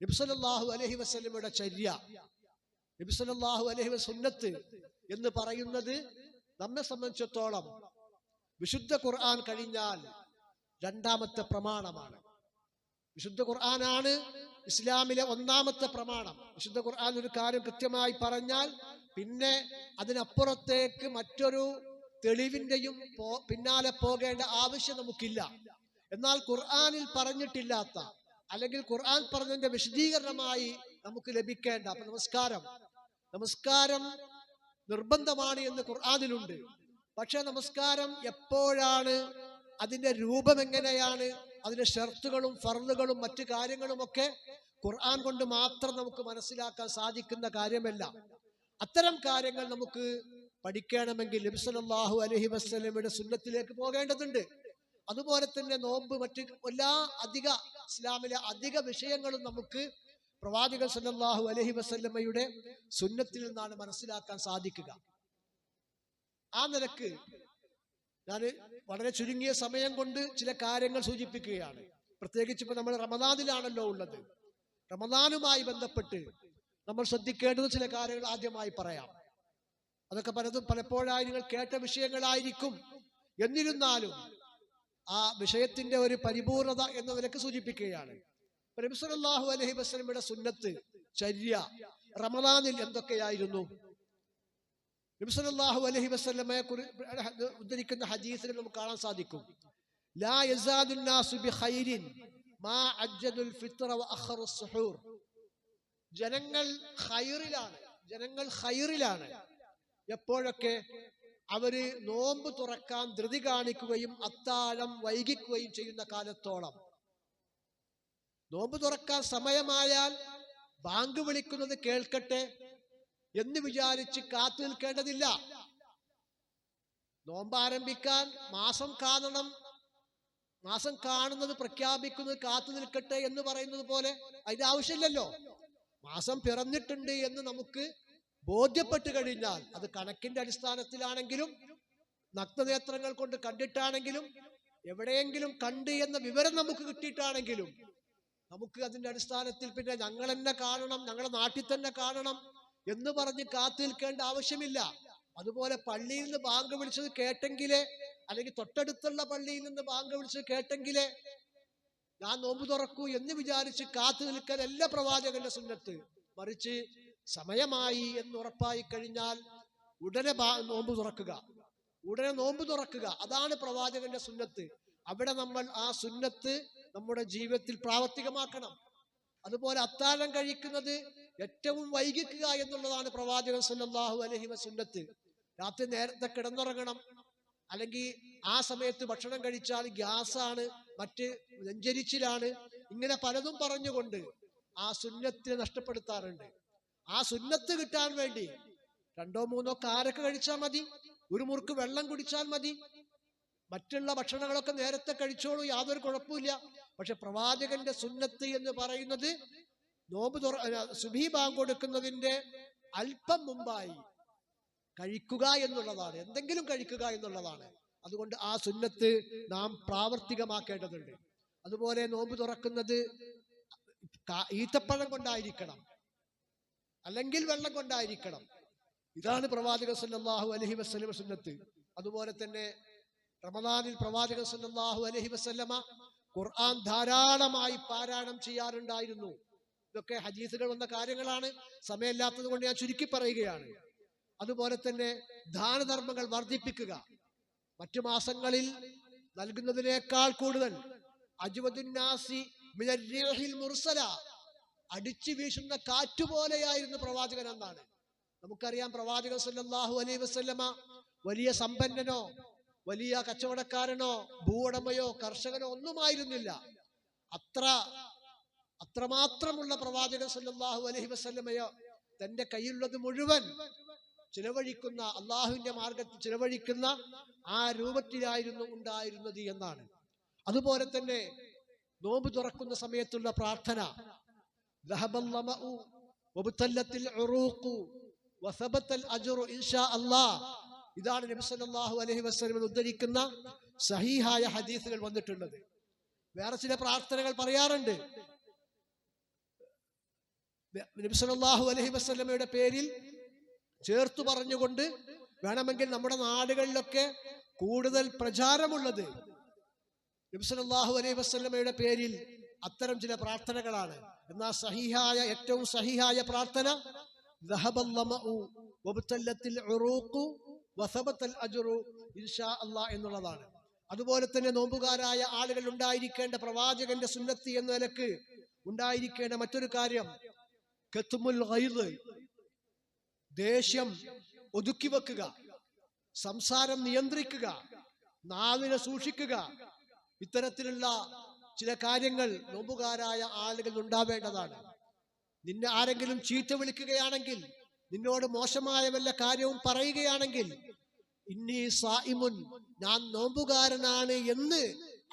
നബിസലല്ലാഹു അലഹി വസ്ലമയുടെ ചര്യ നബ്സലല്ലാഹു അലഹി വസുന്നത്ത് എന്ന് പറയുന്നത് നമ്മെ സംബന്ധിച്ചിടത്തോളം വിശുദ്ധ ഖുർആൻ കഴിഞ്ഞാൽ രണ്ടാമത്തെ പ്രമാണമാണ്. വിശുദ്ധ ഖുർആനാണ് ഇസ്ലാമിലെ ഒന്നാമത്തെ പ്രമാണം. വിശുദ്ധ ഖുർആൻ ഒരു കാര്യം കൃത്യമായി പറഞ്ഞാൽ പിന്നെ അതിനപ്പുറത്തേക്ക് മറ്റൊരു തെളിവിന്റെയും പിന്നാലെ പോകേണ്ട ആവശ്യം നമുക്കില്ല. എന്നാൽ ഖുർആനിൽ പറഞ്ഞിട്ടില്ലാത്ത അല്ലെങ്കിൽ ഖുർആൻ പറഞ്ഞതിന്റെ വിശദീകരണമായി നമുക്ക് ലഭിക്കേണ്ട അപ്പൊ നമസ്കാരം. നമസ്കാരം നിർബന്ധമാണ് എന്ന് ഖുർആാനിലുണ്ട്. പക്ഷെ നമസ്കാരം എപ്പോഴാണ് അതിന്റെ രൂപം എങ്ങനെയാണ് അതിന്റെ ഷർത്തുകളും ഫർദുകളും മറ്റു കാര്യങ്ങളും ഒക്കെ ഖുർആൻ കൊണ്ട് മാത്രം നമുക്ക് മനസ്സിലാക്കാൻ സാധിക്കുന്ന കാര്യമല്ല. അത്തരം കാര്യങ്ങൾ നമുക്ക് പഠിക്കണമെങ്കിൽ നബിസലല്ലാഹു അലഹി വസ്ലമയുടെ സുന്നത്തിലേക്ക് പോകേണ്ടതുണ്ട്. അതുപോലെ തന്നെ നോമ്പ് മറ്റ് എല്ലാ അധിക ഇസ്ലാമിലെ അധിക വിഷയങ്ങളും നമുക്ക് പ്രവാചകൻ സല്ലാഹു അലഹി വസല്ലമ്മയുടെ സുന്നത്തിൽ നിന്നാണ് മനസ്സിലാക്കാൻ സാധിക്കുക. ആ നിലയ്ക്ക് ഞാൻ വളരെ ചുരുങ്ങിയ സമയം കൊണ്ട് ചില കാര്യങ്ങൾ സൂചിപ്പിക്കുകയാണ്. പ്രത്യേകിച്ച് ഇപ്പൊ നമ്മൾ റമദാനിലാണല്ലോ ഉള്ളത്. റമദാനുമായി ബന്ധപ്പെട്ട് നമ്മൾ ശ്രദ്ധിക്കേണ്ടത് ചില കാര്യങ്ങൾ ആദ്യമായി പറയാം. അതൊക്കെ പലതും പലപ്പോഴായി നിങ്ങൾ കേട്ട വിഷയങ്ങളായിരിക്കും. എന്നിരുന്നാലും ആ വിഷയത്തിന്റെ ഒരു പരിപൂർണത എന്ന നിലയ്ക്ക് സൂചിപ്പിക്കുകയാണ്. നബിസലാഹു അലഹി വസ്ലമിയുടെ സുന്നത്ത് ചര്യ റമദാനിൽ എന്തൊക്കെയായിരുന്നു? നബിസലാഹു അലഹി വസ്ലമയെ കുറി ഉദ്ധരിക്കുന്ന ഹദീസിൽ നമുക്ക് കാണാൻ സാധിക്കും. ലാ മാ അജ്ജദുൽ വ ജനങ്ങൾ ഖൈറിലാണ് ജനങ്ങൾ ഖൈറിലാണ്. എപ്പോഴൊക്കെ? അവർ നോമ്പ് തുറക്കാൻ ധൃതി കാണിക്കുകയും അത്താഴം വൈകിക്കുകയും ചെയ്യുന്ന കാലത്തോളം. നോമ്പ് തുറക്കാൻ സമയമായാൽ ബാങ്ക് വിളിക്കുന്നത് കേൾക്കട്ടെ എന്ന് വിചാരിച്ച് കാത്തു നിൽക്കേണ്ടതില്ല. നോമ്പ് ആരംഭിക്കാൻ മാസം കാണണം. മാസം കാണുന്നത് പ്രഖ്യാപിക്കുന്നത് കാത്തു നിൽക്കട്ടെ എന്ന് പറയുന്നത് പോലെ അതിന്റെ ആവശ്യമില്ലല്ലോ. മാസം പിറന്നിട്ടുണ്ട് എന്ന് നമുക്ക് ബോധ്യപ്പെട്ട് കഴിഞ്ഞാൽ അത് കണക്കിന്റെ അടിസ്ഥാനത്തിലാണെങ്കിലും നഗ്നനേത്രങ്ങൾ കൊണ്ട് കണ്ടിട്ടാണെങ്കിലും എവിടെയെങ്കിലും കണ്ട് എന്ന വിവരം നമുക്ക് കിട്ടിയിട്ടാണെങ്കിലും നമുക്ക് അതിന്റെ അടിസ്ഥാനത്തിൽ പിന്നെ ഞങ്ങൾ തന്നെ കാണണം ഞങ്ങളുടെ നാട്ടിൽ തന്നെ കാണണം എന്ന് പറഞ്ഞ് കാത്തു നിൽക്കേണ്ട ആവശ്യമില്ല. അതുപോലെ പള്ളിയിൽ നിന്ന് ബാങ്ക് വിളിച്ചത് കേട്ടെങ്കിലേ അല്ലെങ്കിൽ തൊട്ടടുത്തുള്ള പള്ളിയിൽ നിന്ന് ബാങ്ക് വിളിച്ചത് കേട്ടെങ്കിലേ ഞാൻ നോമ്പ് തുറക്കൂ എന്ന് വിചാരിച്ച് കാത്തു നിൽക്കാൻ എല്ലാ പ്രവാചകന്റെ സുന്നത്ത്. മറിച്ച് സമയമായി എന്ന് ഉറപ്പായി കഴിഞ്ഞാൽ ഉടനെ നോമ്പ് തുറക്കുക. ഉടനെ നോമ്പ് തുറക്കുക. അതാണ് പ്രവാചകന്റെ സുന്നത്ത്. അവിടെ നമ്മൾ ആ സുന്നത്ത് നമ്മുടെ ജീവിതത്തിൽ പ്രാവർത്തികമാക്കണം. അതുപോലെ അത്താഴം കഴിക്കുന്നത് ഏറ്റവും വൈകിക്കുക എന്നുള്ളതാണ് പ്രവാചകൻ സല്ലല്ലാഹു അലൈഹി വസുന്നത്ത് രാത്രി നേരത്തെ കിടന്നുറങ്ങണം. അല്ലെങ്കിൽ ആ സമയത്ത് ഭക്ഷണം കഴിച്ചാൽ ഗ്യാസാണ് മറ്റ് നെഞ്ചരിച്ചിലാണ് ഇങ്ങനെ പലതും പറഞ്ഞുകൊണ്ട് ആ സുന്നത്തിനെ നഷ്ടപ്പെടുത്താറുണ്ട്. ആ സുന്നത്ത് കിട്ടാൻ വേണ്ടി. രണ്ടോ മൂന്നോ കാരൊക്കെ കഴിച്ചാൽ മതി. ഒരു മുറുക്ക് വെള്ളം കുടിച്ചാൽ മതി. മറ്റുള്ള ഭക്ഷണങ്ങളൊക്കെ നേരത്തെ കഴിച്ചോളൂ യാതൊരു കുഴപ്പമില്ല. പക്ഷെ പ്രവാചകന്റെ സുന്നത്ത് എന്ന് പറയുന്നത് നോമ്പ് തുറ ബാങ്ക് കൊടുക്കുന്നതിന്റെ അല്പം മുമ്പായി കഴിക്കുക എന്നുള്ളതാണ്. എന്തെങ്കിലും കഴിക്കുക എന്നുള്ളതാണ്. അതുകൊണ്ട് ആ സുന്നത്ത് നാം പ്രാവർത്തികമാക്കേണ്ടതുണ്ട്. അതുപോലെ നോമ്പ് തുറക്കുന്നത് ഈത്തപ്പഴം കൊണ്ടായിരിക്കണം. അല്ലെങ്കിൽ വെള്ളം കൊണ്ടായിരിക്കണം. ഇതാണ് പ്രവാചക സല്ലാഹു അലഹി വസ്ലമ സുന്നത്ത്. അതുപോലെ തന്നെ റമദാനിൽ പ്രവാചക സല്ലാഹു അലഹി വസല്ലമ ഖുർആൻ ധാരാളമായി പാരായണം ചെയ്യാറുണ്ടായിരുന്നു. ഇതൊക്കെ ഹദീസുകൾ വന്ന കാര്യങ്ങളാണ്. സമയമില്ലാത്തത് കൊണ്ട് ഞാൻ ചുരുക്കി പറയുകയാണ്. അതുപോലെ തന്നെ ദാനധർമ്മങ്ങൾ വർദ്ധിപ്പിക്കുക. മറ്റു മാസങ്ങളിൽ നൽകുന്നതിനേക്കാൾ കൂടുതൽ റീഹിൽ മുർസല അടിച്ചു വീശുന്ന കാറ്റുപോലെയായിരുന്നു പ്രവാചകൻ എന്നാണ്. നമുക്കറിയാം പ്രവാചകൻ സല്ലാഹു അലൈ വസല്ലമ വലിയ സമ്പന്നനോ വലിയ കച്ചവടക്കാരനോ ഭൂവുടമയോ കർഷകനോ ഒന്നുമായിരുന്നില്ല. അത്ര അത്രമാത്രമുള്ള പ്രവാചകൻ സല്ലാഹു അലൈഹി വസ്ല്ലമയോ തന്റെ കയ്യിലുള്ളത് മുഴുവൻ ചിലവഴിക്കുന്ന അള്ളാഹുവിന്റെ മാർഗത്തിൽ ചിലവഴിക്കുന്ന ആ രൂപത്തിലായിരുന്നു ഉണ്ടായിരുന്നത് എന്നാണ്. അതുപോലെ തന്നെ നോമ്പ് തുറക്കുന്ന സമയത്തുള്ള പ്രാർത്ഥന ذهب الظمأ وابتلت العروق وثبت الأجر إن شاء الله ഇതാണ് നബി സല്ലല്ലാഹു അലൈഹി വസല്ലം ഉദ്ധരിക്കുന്ന സഹീഹായ ഹദീസുകൾ വന്നിട്ടുള്ളത് വേറെ ചില പ്രാർത്ഥനകൾ പറയാറുണ്ട് നബി സല്ലല്ലാഹു അലൈഹി വസല്ലമയുടെ പേരിൽ ചേർത്തു പറഞ്ഞുകൊണ്ട് വേണമെങ്കിൽ നമ്മുടെ നാടുകളിലൊക്കെ കൂടുതൽ പ്രചാരമുള്ളത് നബി സല്ലല്ലാഹു അലൈഹി വസല്ലമയുടെ പേരിൽ അത്തരം ചില പ്രാർത്ഥനകളാണ് എന്നാ സഹിഹായ ഏറ്റവും സഹിഹായ പ്രാർത്ഥന? എന്നുള്ളതാണ്. അതുപോലെ തന്നെ നോമ്പുകാരായ ആളുകൾ ഉണ്ടായിരിക്കേണ്ട പ്രവാചകന്റെ സുന്നത്തി എന്ന നിലയ്ക്ക് ഉണ്ടായിരിക്കേണ്ട മറ്റൊരു കാര്യം ദേഷ്യം ഒതുക്കി വെക്കുക സംസാരം നിയന്ത്രിക്കുക നാവിനെ സൂക്ഷിക്കുക ഇത്തരത്തിലുള്ള ചില കാര്യങ്ങൾ നോമ്പുകാരായ ആളുകൾ ഉണ്ടാവേണ്ടതാണ്. നിന്നെ ആരെങ്കിലും ചീത്ത വിളിക്കുകയാണെങ്കിൽ നിന്നോട് മോശമായ വല്ല കാര്യവും പറയുകയാണെങ്കിൽ ഇന്നി സായിമുൻ ഞാൻ നോമ്പുകാരനാണ് എന്ന്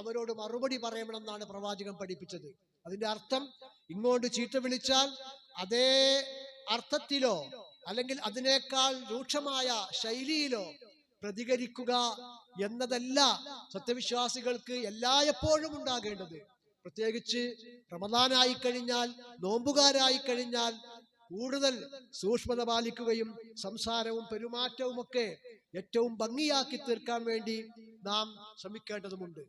അവരോട് മറുപടി പറയണമെന്നാണ് പ്രവാചകൻ പഠിപ്പിച്ചത്. അതിന്റെ അർത്ഥം ഇങ്ങോട്ട് ചീത്ത വിളിച്ചാൽ അതേ അർത്ഥത്തിലോ അല്ലെങ്കിൽ അതിനേക്കാൾ രൂക്ഷമായ ശൈലിയിലോ പ്രതികരിക്കുക എന്നതല്ല സത്യവിശ്വാസികൾക്ക് എല്ലായ്പ്പോഴും ഉണ്ടാകേണ്ടത്. പ്രത്യേകിച്ച് റമദാനായി കഴിഞ്ഞാൽ നോമ്പുകാരായി കഴിഞ്ഞാൽ കൂടുതൽ സൂക്ഷ്മത പാലിക്കുകയും സംസാരവും പെരുമാറ്റവും ഒക്കെ ഏറ്റവും ഭംഗിയാക്കി തീർക്കാൻ വേണ്ടി നാം ശ്രമിക്കേണ്ടതുമുണ്ട്.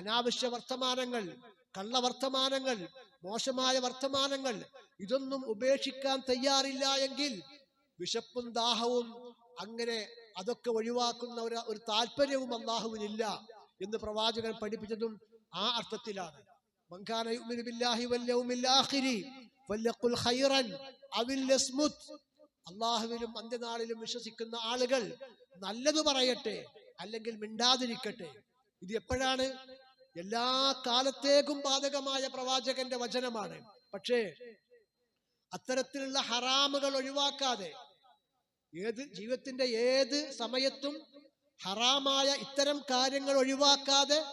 അനാവശ്യ വർത്തമാനങ്ങൾ കള്ളവർത്തമാനങ്ങൾ മോശമായ വർത്തമാനങ്ങൾ ഇതൊന്നും ഉപേക്ഷിക്കാൻ തയ്യാറില്ല എങ്കിൽ വിശപ്പും ദാഹവും അങ്ങനെ അതൊക്കെ ഒഴിവാക്കുന്ന ഒരു ഒരു താല്പര്യവും അള്ളാഹുവിനില്ല എന്ന് പ്രവാചകൻ പഠിപ്പിച്ചതും ആ അർത്ഥത്തിലാണ്. അള്ളാഹുവിലും അന്ത്യനാളിലും വിശ്വസിക്കുന്ന ആളുകൾ നല്ലത് പറയട്ടെ അല്ലെങ്കിൽ മിണ്ടാതിരിക്കട്ടെ. ഇത് എപ്പോഴാണ്? എല്ലാ കാലത്തേക്കും ബാധകമായ പ്രവാചകന്റെ വചനമാണ്. പക്ഷേ അത്തരത്തിലുള്ള ഹറാമുകൾ ഒഴിവാക്കാതെ ഏത് ജീവിതത്തിന്റെ ഏത് സമയത്തും ഹറാമായ ഇത്തരം കാര്യങ്ങൾ ഒഴിവാക്കാതെ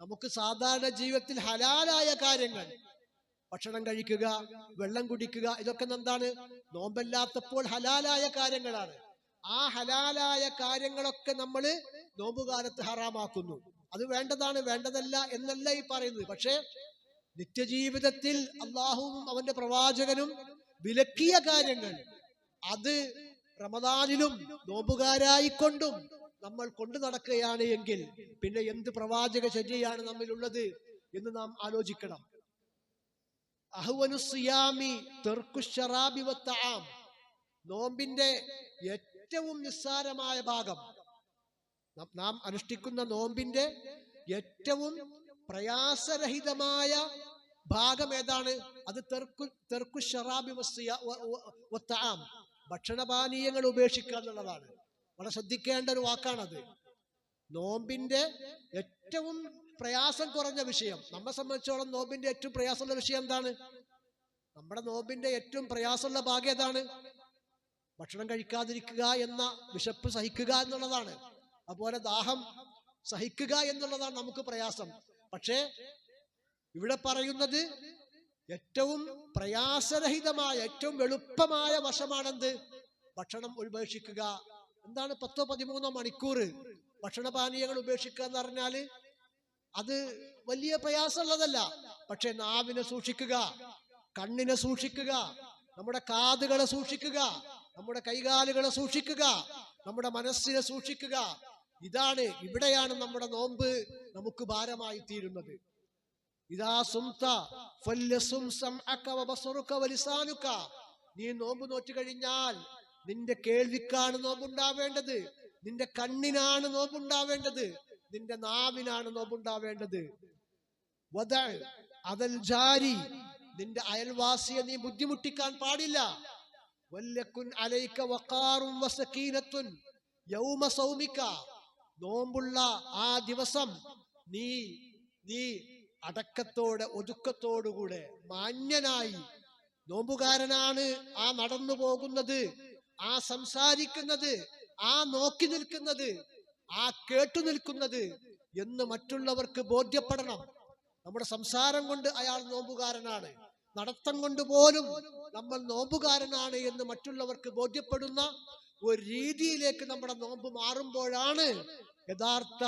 നമുക്ക് സാധാരണ ജീവിതത്തിൽ ഹലാലായ കാര്യങ്ങൾ ഭക്ഷണം കഴിക്കുക വെള്ളം കുടിക്കുക ഇതൊക്കെ എന്താണ്? നോമ്പല്ലാത്തപ്പോൾ ഹലാലായ കാര്യങ്ങളാണ്. ആ ഹലാലായ കാര്യങ്ങളൊക്കെ നമ്മൾ നോമ്പുകാലത്ത് ഹറാമാക്കുന്നു. അത് വേണ്ടതാണ് വേണ്ടതല്ല എന്നല്ല ഈ പറയുന്നത്. പക്ഷേ നിത്യജീവിതത്തിൽ അള്ളാഹുവും അവന്റെ പ്രവാചകനും വിലക്കിയ കാര്യങ്ങൾ. അത് റമദാനിലും നോമ്പുകാരായിക്കൊണ്ടും നമ്മൾ കൊണ്ടു നടക്കുകയാണ് എങ്കിൽ പിന്നെ എന്ത് പ്രവാചക ചര്യയാണ് നമ്മിലുള്ളത് എന്ന് നാം ആലോചിക്കണം. അഹ്വനു സിയാമി തെർക്കു ശറാബി വത്തആം നോമ്പിന്റെ ഏറ്റവും നിസ്സാരമായ ഭാഗം. ന- അനുഷ്ഠിക്കുന്ന നോമ്പിന്റെ ഏറ്റവും പ്രയാസരഹിതമായ ഭാഗം ഏതാണ്? അത് തെർക്കു തെർക്കു ഷറാബി വസ്തുയാം ഭക്ഷണപാനീയങ്ങൾ ഉപേക്ഷിക്കുക എന്നുള്ളതാണ്. വളരെ ശ്രദ്ധിക്കേണ്ട ഒരു വാക്കാണത്. നോമ്പിന്റെ ഏറ്റവും പ്രയാസം കുറഞ്ഞ വിഷയം. നമ്മെ സംബന്ധിച്ചോളം നോമ്പിന്റെ ഏറ്റവും പ്രയാസമുള്ള വിഷയം എന്താണ്? നമ്മുടെ നോമ്പിന്റെ ഏറ്റവും പ്രയാസമുള്ള ഭാഗം ഏതാണ്? ഭക്ഷണം കഴിക്കാതിരിക്കുക എന്ന വിശപ്പ് സഹിക്കുക എന്നുള്ളതാണ്. അതുപോലെ ദാഹം സഹിക്കുക എന്നുള്ളതാണ് നമുക്ക് പ്രയാസം. പക്ഷേ ഇവിടെ പറയുന്നത് ഏറ്റവും പ്രയാസരഹിതമായ ഏറ്റവും എളുപ്പമായ വശമാണെന്ത്? ഭക്ഷണം ഉപേക്ഷിക്കുക. എന്താണ് പത്തോ പതിമൂന്നോ മണിക്കൂർ ഭക്ഷണപാനീയങ്ങൾ ഉപേക്ഷിക്കുക എന്ന് പറഞ്ഞാൽ അത് വലിയ പ്രയാസമുള്ളതല്ല. പക്ഷെ നാവിനെ സൂക്ഷിക്കുക കണ്ണിനെ സൂക്ഷിക്കുക നമ്മുടെ കാതുകളെ സൂക്ഷിക്കുക നമ്മുടെ കൈകാലുകളെ സൂക്ഷിക്കുക നമ്മുടെ മനസ്സിനെ സൂക്ഷിക്കുക ഇതാണ് ഇവിടെയാണ് നമ്മുടെ നോമ്പ് നമുക്ക് ഭാരമായി തീരുന്നത് നീ നോമ്പ് നോറ്റു കഴിഞ്ഞാൽ നിന്റെ കേൾവിക്കാണ് നോമ്പുണ്ടാവേണ്ടത് നിന്റെ കണ്ണിനാണ് നോമ്പുണ്ടാവേണ്ടത് നിന്റെ നാവിനാണ് നോമ്പുണ്ടാവേണ്ടത്. അതൽ ജാരി നിന്റെ അയൽവാസിയെ നീ ബുദ്ധിമുട്ടിക്കാൻ പാടില്ല. വല്ലക്കുൻ അലൈക വക്കാറും വസക്കീനത്തുൻ യൗമ സൗമിക. നോമ്പുള്ള ആ ദിവസം നീ നീ അടക്കത്തോടെ ഒതുക്കത്തോടുകൂടെ മാന്യനായി നോമ്പുകാരനാണ് ആ നടന്നു പോകുന്നത് ആ സംസാരിക്കുന്നത് ആ നോക്കി നിൽക്കുന്നത് ആ കേട്ടു നിൽക്കുന്നത് എന്ന് മറ്റുള്ളവർക്ക് ബോധ്യപ്പെടണം. നമ്മുടെ സംസാരം കൊണ്ട് അയാൾ നോമ്പുകാരനാണ്. നടത്തം കൊണ്ട് പോലും നമ്മൾ നോമ്പുകാരനാണ് എന്ന് മറ്റുള്ളവർക്ക് ബോധ്യപ്പെടുന്ന ഒരു രീതിയിലേക്ക് നമ്മുടെ നോമ്പ് മാറുമ്പോഴാണ് യഥാർത്ഥ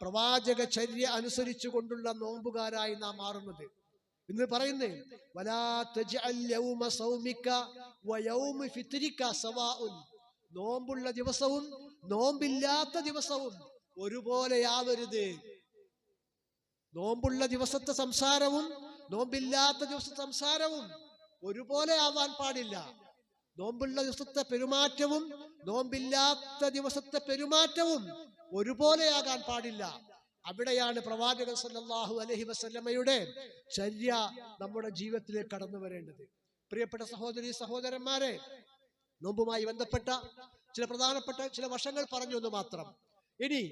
പ്രവാചക ചര്യ അനുസരിച്ചു കൊണ്ടുള്ള നോമ്പുകാരായി നാം മാറുന്നത്. ഇന്ന് പറയുന്നത് നോമ്പുള്ള ദിവസവും നോമ്പില്ലാത്ത ദിവസവും ഒരുപോലെയാവരുത് നോമ്പുള്ള ദിവസത്തെ സംസാരവും നോമ്പില്ലാത്ത ദിവസത്തെ സംസാരവും ഒരുപോലെ ആവാൻ പാടില്ല. നോമ്പുള്ള ദിവസത്തെ പെരുമാറ്റവും നോമ്പില്ലാത്ത ദിവസത്തെ പെരുമാറ്റവും ഒരുപോലെയാകാൻ പാടില്ല. അവിടെയാണ് പ്രവാചകൻ സല്ലാഹു അലഹി വസ്ലമയുടെ ചര്യ നമ്മുടെ ജീവിതത്തിലേക്ക് കടന്നു വരേണ്ടത്. പ്രിയപ്പെട്ട സഹോദരി സഹോദരന്മാരെ നോമ്പുമായി ബന്ധപ്പെട്ട ചില പ്രധാനപ്പെട്ട ചില വശങ്ങൾ പറഞ്ഞു എന്ന് മാത്രം. ഇനി